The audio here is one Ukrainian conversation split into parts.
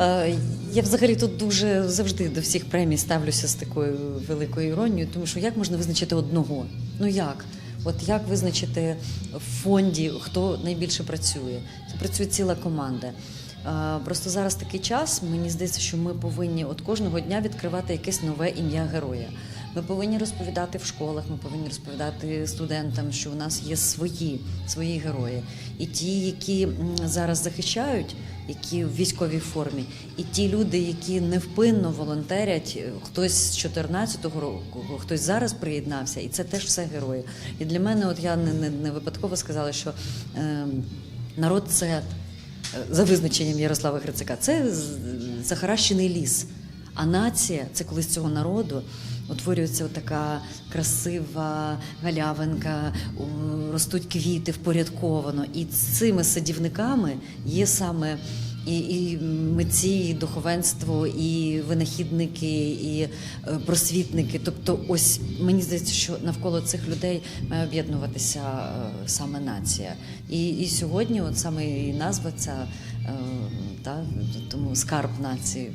Е, Я взагалі тут дуже завжди до всіх премій ставлюся з такою великою іронією, тому що як можна визначити одного? Ну як? От як визначити в фонді, хто найбільше працює? Це працює ціла команда. Е, Просто зараз такий час, мені здається, що ми повинні от кожного дня відкривати якесь нове ім'я героя. Ми повинні розповідати в школах, ми повинні розповідати студентам, що у нас є свої, свої герої. І ті, які зараз захищають, які в військовій формі, і ті люди, які невпинно волонтерять, е, хтось з 14-го року, хтось зараз приєднався, і це теж все герої. І для мене, от я не, не, не випадково сказала, що е, народ це за визначенням Ярослава Грицака, це захаращений ліс. А нація це коли з цього народу утворюється така красива галявинка, ростуть квіти впорядковано. І цими садівниками є саме і, і митці, і духовенство, і винахідники, і е, просвітники. Тобто, ось мені здається, що навколо цих людей має об'єднуватися е, саме нація. І, і сьогодні, от саме і назва ця е, та, тому скарб нації.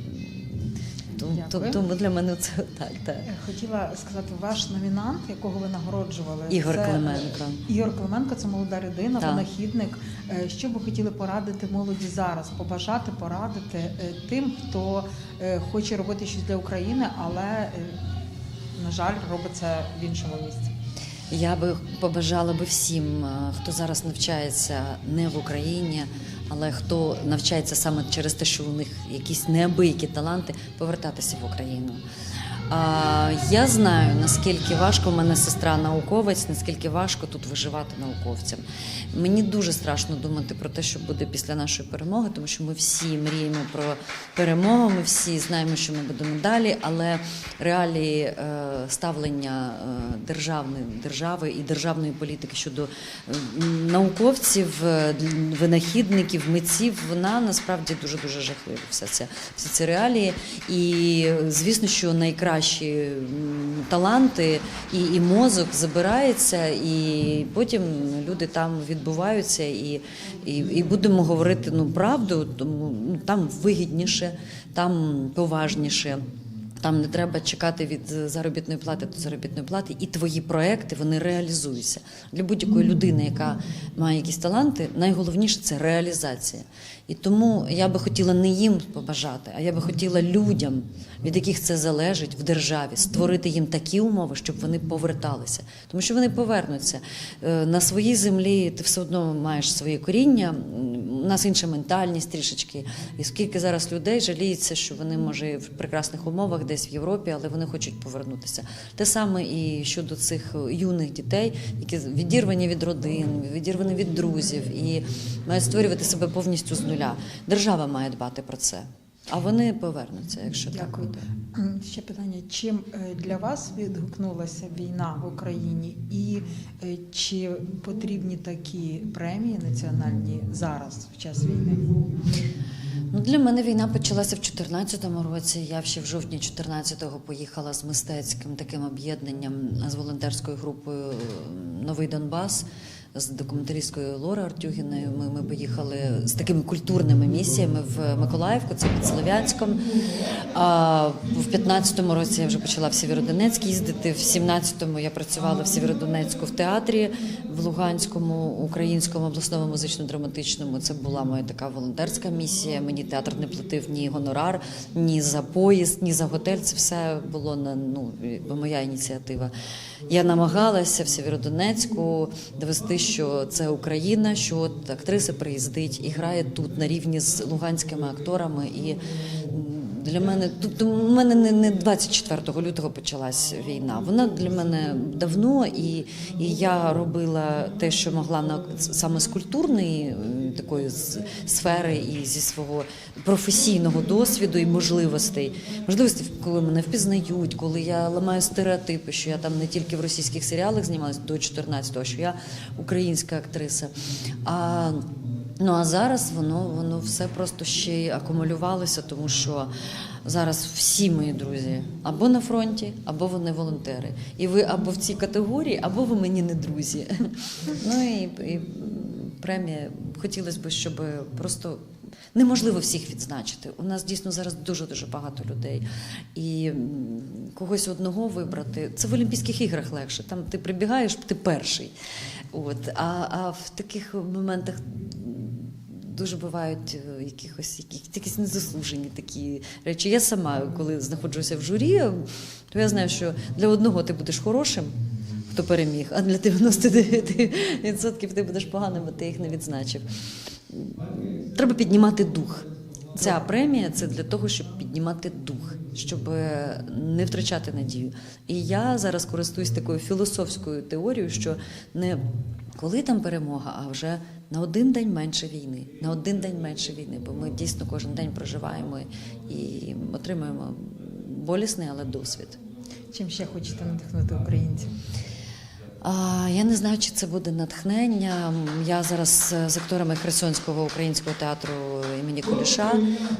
Дякую. тому для мене це так, так. Хотіла сказати, ваш номінант, якого ви нагороджували, Ігор це, Клименко. Ігор Клименко, це молода людина, Так. винахідник. Е, Що би хотіли порадити молоді зараз? Побажати, порадити е, тим, хто е, хоче робити щось для України, але на жаль, робить це в іншому місці. Я би побажала би всім, хто зараз навчається не в Україні, але хто навчається саме через те, що у них якісь неабиякі таланти, повертатися в Україну. Я знаю, наскільки важко в мене сестра науковець, наскільки важко тут виживати науковцям. Мені дуже страшно думати про те, що буде після нашої перемоги, тому що ми всі мріємо про перемогу, ми всі знаємо, що ми будемо далі, але реалії е, ставлення е, державної держави і державної політики щодо е, науковців, винахідників, митців, вона насправді дуже дуже жахлива. Вся ця всі ці реалії. І звісно, що найкращі таланти і, і мозок забирається, і потім люди там відбуваються, і, і, і будемо говорити ну правду, тому ну, там вигідніше, там поважніше. Там не треба чекати від заробітної плати до заробітної плати, і твої проекти вони реалізуються для будь-якої людини, яка має якісь таланти. Найголовніше це реалізація. І тому я би хотіла не їм побажати, а я би хотіла людям, від яких це залежить в державі, створити їм такі умови, щоб вони поверталися, тому що вони повернуться Е, на своїй землі. Ти все одно маєш своє коріння. У нас інша ментальність трішечки. І скільки зараз людей жаліється, що вони може в прекрасних умовах десь в Європі, але вони хочуть повернутися. Те саме і щодо цих юних дітей, які відірвані від родин, відірвані від друзів і мають створювати себе повністю з нуля. Держава має дбати про це. А вони повернуться, якщо Дякую. так буде. Ще питання: чим е, для вас відгукнулася війна в Україні, і е, чи потрібні такі премії національні зараз в час війни? Ну, для мене війна почалася в 2014 році. Я ще в жовтні 14-го поїхала з мистецьким таким об'єднанням з волонтерською групою е, Новий Донбас. З документалісткою Лора Артюгіною ми, ми поїхали з такими культурними місіями в Миколаївку, це під Слов'янськом. А в 15-му році я вже почала в Сєвєродонецьк їздити. В 17-му я працювала в Сєвєродонецьку в театрі в Луганському українському обласному музично-драматичному. Це була моя така волонтерська місія. Мені театр не платив ні гонорар, ні за поїзд, ні за готель. Це все було на ну моя ініціатива. Я намагалася в Сєвєродонецьку довести, що це Україна, що от актриса приїздить і грає тут на рівні з луганськими акторами. І для мене тут у мене не, не 24 лютого почалась війна. Вона для мене давно, і, і я робила те, що могла на саме з культурної е, такої сфери і зі свого професійного досвіду і можливостей. Можливостей, коли мене впізнають, коли я ламаю стереотипи, що я там не тільки в російських серіалах знімалась до 14-го, що я українська актриса. А Ну а зараз воно воно все просто ще й акумулювалося, тому що зараз всі мої друзі або на фронті, або вони волонтери. І ви або в цій категорії, або ви мені не друзі. Ну і, і премія хотілося б, щоб просто Неможливо всіх відзначити. У нас дійсно зараз дуже дуже багато людей. І когось одного вибрати. Це в Олімпійських іграх легше. Там ти прибігаєш, ти перший. От. А, а в таких моментах дуже бувають е, якихось якісь, якісь незаслужені такі речі. Я сама, коли знаходжуся в журі, то я знаю, що для одного ти будеш хорошим. Хто переміг, а для 99% ти будеш поганим, а ти їх не відзначив. Треба піднімати дух. Ця премія це для того, щоб піднімати дух, щоб е, не втрачати надію. І я зараз користуюсь такою філософською теорією, що не коли там перемога, а вже на один день менше війни, на один день менше війни, бо ми дійсно кожен день проживаємо і отримуємо болісний, але досвід. Чим ще хочете надихнути українців? А, я не знаю, чи це буде натхнення. Я зараз е, з акторами Херсонського українського театру імені Куліша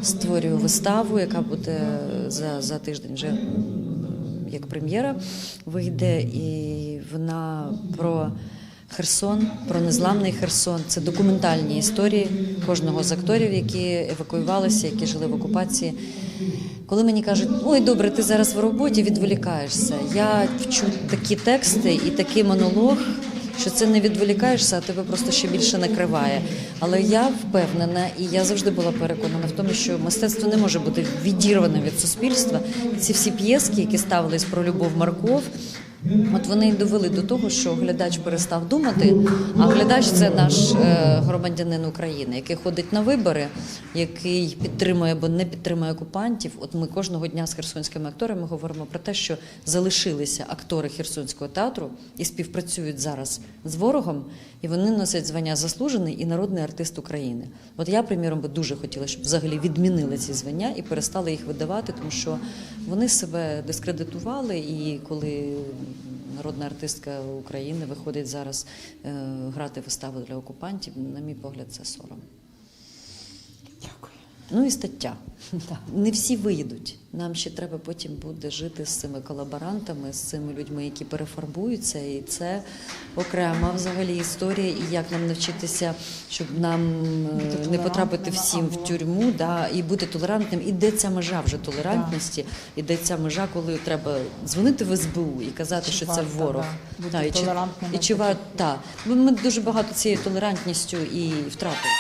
створюю виставу, яка буде за, за тиждень вже як прем'єра вийде, і вона про. Херсон, про незламний Херсон. Це документальні історії кожного з акторів, які евакуювалися, які жили в окупації. Коли мені кажуть, ой, добре, ти зараз в роботі відволікаєшся. Я вчу такі тексти і такий монолог, що це не відволікаєшся, а тебе просто ще більше накриває. Але я впевнена, і я завжди була переконана в тому, що мистецтво не може бути відірване від суспільства. Ці всі п'єски, які ставились про любов Марков. От вони й довели до того, що глядач перестав думати, а глядач це наш е, громадянин України, який ходить на вибори, який підтримує або не підтримує окупантів. От ми кожного дня з херсонськими акторами говоримо про те, що залишилися актори Херсонського театру і співпрацюють зараз з ворогом, і вони носять звання заслужений і народний артист України. От я, приміром, би дуже хотіла, щоб взагалі відмінили ці звання і перестали їх видавати, тому що вони себе дискредитували. І коли народна артистка України виходить зараз е, грати виставу для окупантів, на мій погляд, це сором. Ну і стаття. Не всі виїдуть. Нам ще треба потім буде жити з цими колаборантами, з цими людьми, які перефарбуються. І це окрема взагалі історія. І як нам навчитися, щоб нам е, Бути не потрапити всім в тюрму, да, і бути толерантним. І де ця межа вже толерантності, і де ця межа, коли треба дзвонити в СБУ і казати, Чи що це ворог. да, Та, і чи, і чи бути. варто, та. Ми дуже багато цією толерантністю і втратили.